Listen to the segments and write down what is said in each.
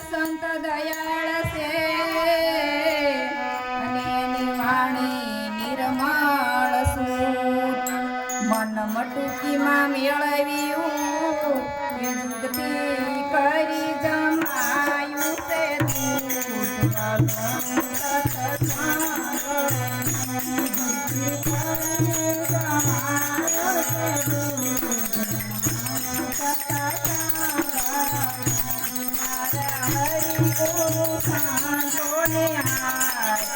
સંત દયાળ છે અને એની વાણી નિર્મળ સૂત મન મટુકીમાં મેળવ્યું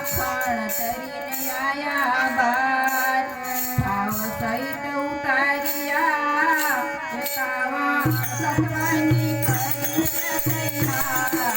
અને માખણ તરીને આયા બાર ભાવ સહિત ઉતાર્યા એકાવન સત્વાની કરી તૈયાર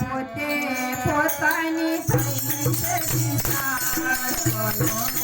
પોતે પોતાની થઈ છે